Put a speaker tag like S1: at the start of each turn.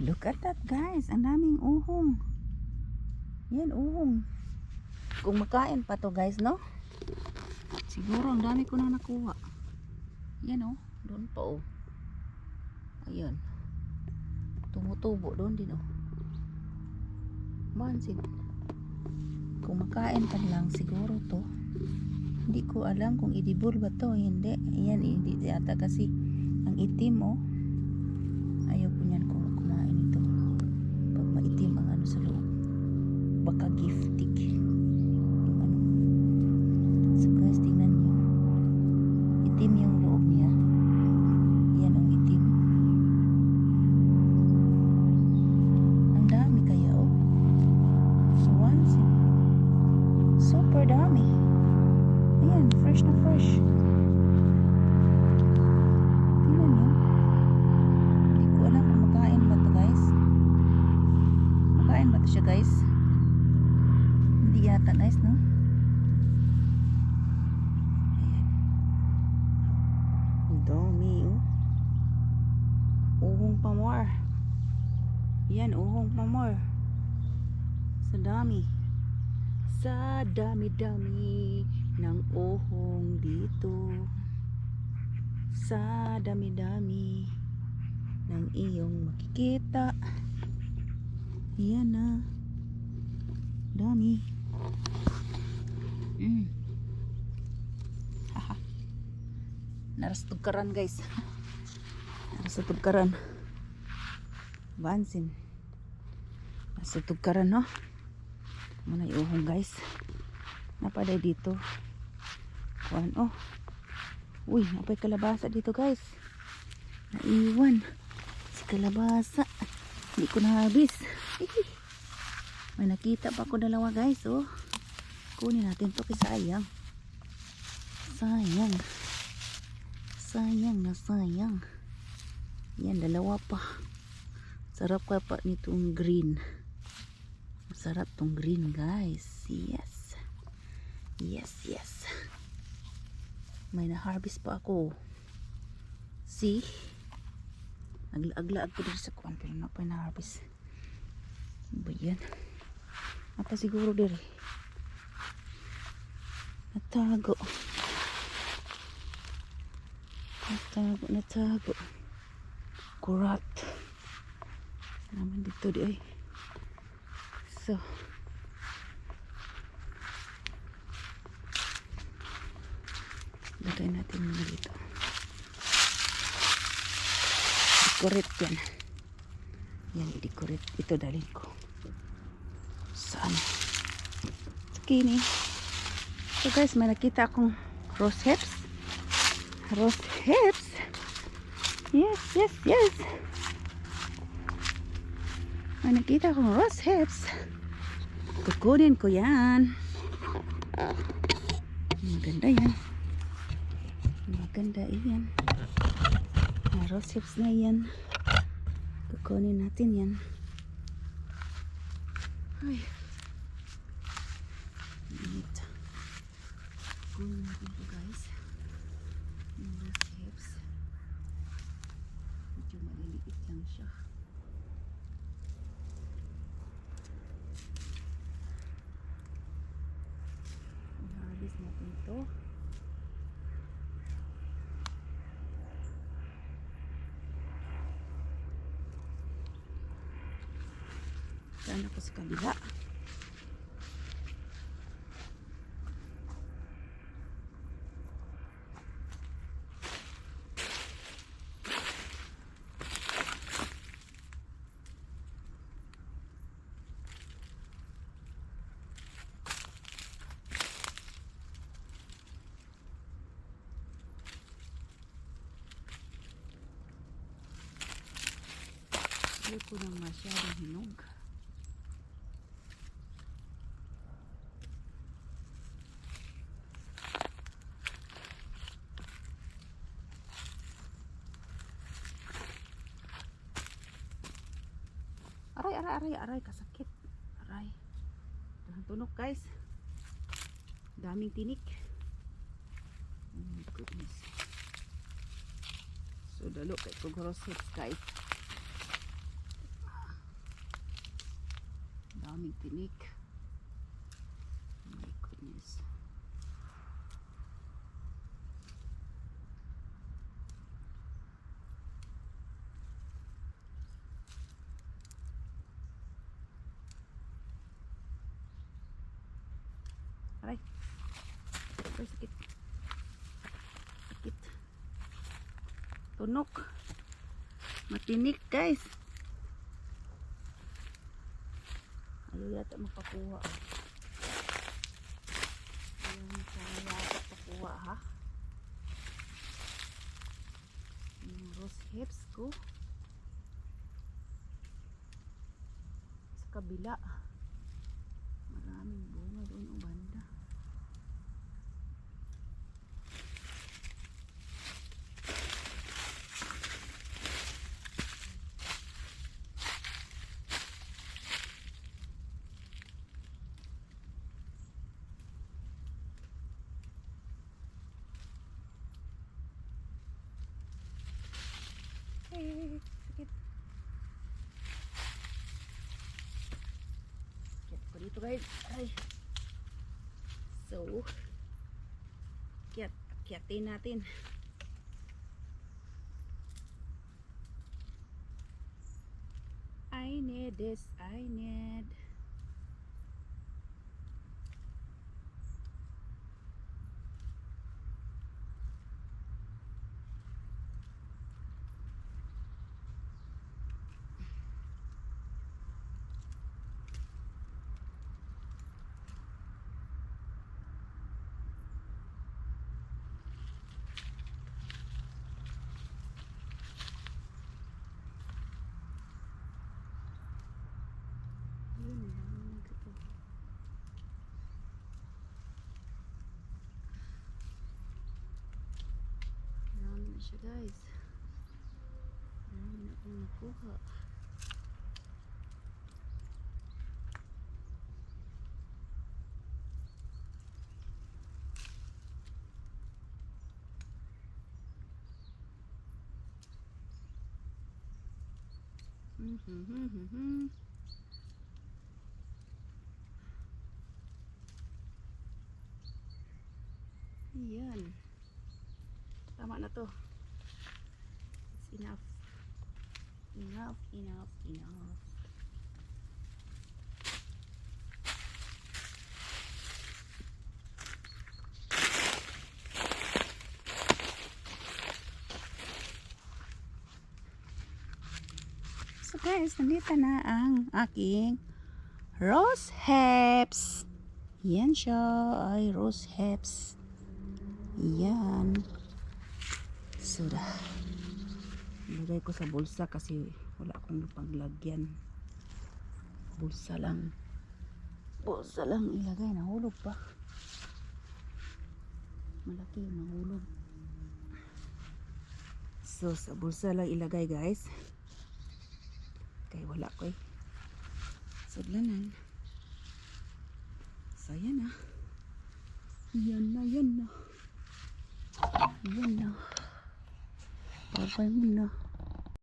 S1: Look at that guys. Ang daming uhong. Yan, uhong. Kung makain pa to guys, no? Siguro ang dami ko na nakuha. Yan oh. Doon pa oh. Ayan. Tumutubo doon din oh. Mansin. Kung makain pa lang siguro to. Hindi ko alam kung idibol ba to. Hindi. Ayan, hindi yata kasi ang itim oh. Baka giftig. Yung ano. So guys, tingnan niyo. Itim yung loob niya. Yan ang itim. Ang dami kaya oh. Once in Super dami. Ayan, fresh na fresh. Yata guys, no? Ayan. Dami oh. Uhong pamor. Yan, uhong pamor. Sa dami. Sa dami-dami ng uhong dito. Sa dami-dami ng iyong makikita. Yan na. Dami. Mm. Haha. Narastog karan guys. Narastog karan. Bansin. Narastog karan no. Muna iuhong guys. Napaday dito. Kuan oh. Uy, napay kalabasa dito guys. Naiwan. Si kalabasa. Hindi ko nahabis. May nakita pa ako dalawa guys oh. Kunin natin to kasi sayang. Sayang. Sayang na sayang. Yan, dalawa pa. Sarap ka pa nitong green. Masarap tong green guys. Yes. Yes, yes. May na-harvest pa ako. See? Naglaag-laag ko dito sa kuwan pero na pa na-harvest. Ano ba yan? Apa siguro diri? Natago. Natago, natago. Kurat. Naman dito di ay. So. Lagay natin muna dito. Decorate yan. Yan, i-decorate. Ito dalhin ko. Saan? Skinny. So guys, may nakita akong rose hips. Rose hips. Yes, yes, yes. May nakita akong rose hips. Kukunin ko yan. Maganda yan. Maganda yan. Rose hips na yan. Kukunin natin yan. Ay. Init. Kunin natin ito guys. Yung rose hips. Medyo maliliit lang siya. I-harvest natin ito. Saan ako sa kabila? Hindi ko nang masyadong hinog. aray aray kasakit. Aray. Tunog guys. Daming tinik. Oh my goodness. So dalo kay ko groceries guys. Daming tinik. Oh my goodness. Tunok. Matinik, guys. Ayaw yata mapakuha. Ayaw sana yata pakuha, ha? Yung rose hips ko. Sa kabila. Maraming bunga doon ang banda. Eh, sakit. Sakit ko dito guys. Ay. So, kiat, kiatin natin. I need this, I need. Yun lang. Ito. Marami na siya guys. Marami na akong nakuha. Mm-hmm. Ayan. Tama na to. Enough. Enough, enough, enough. So guys, nandito na ang aking rose hips. Yan siya ay rose hips. Yan. Sudah. Ilagay ko sa bulsa kasi wala akong paglagyan. Bulsa lang. Bulsa lang ilagay. Nahulog pa. Malaki nahulog. So, sa bulsa lang ilagay guys. Kaya wala ko eh. Sudlanan. So, yan na. Yan na, yan na. Yan na. 我闺蜜呢。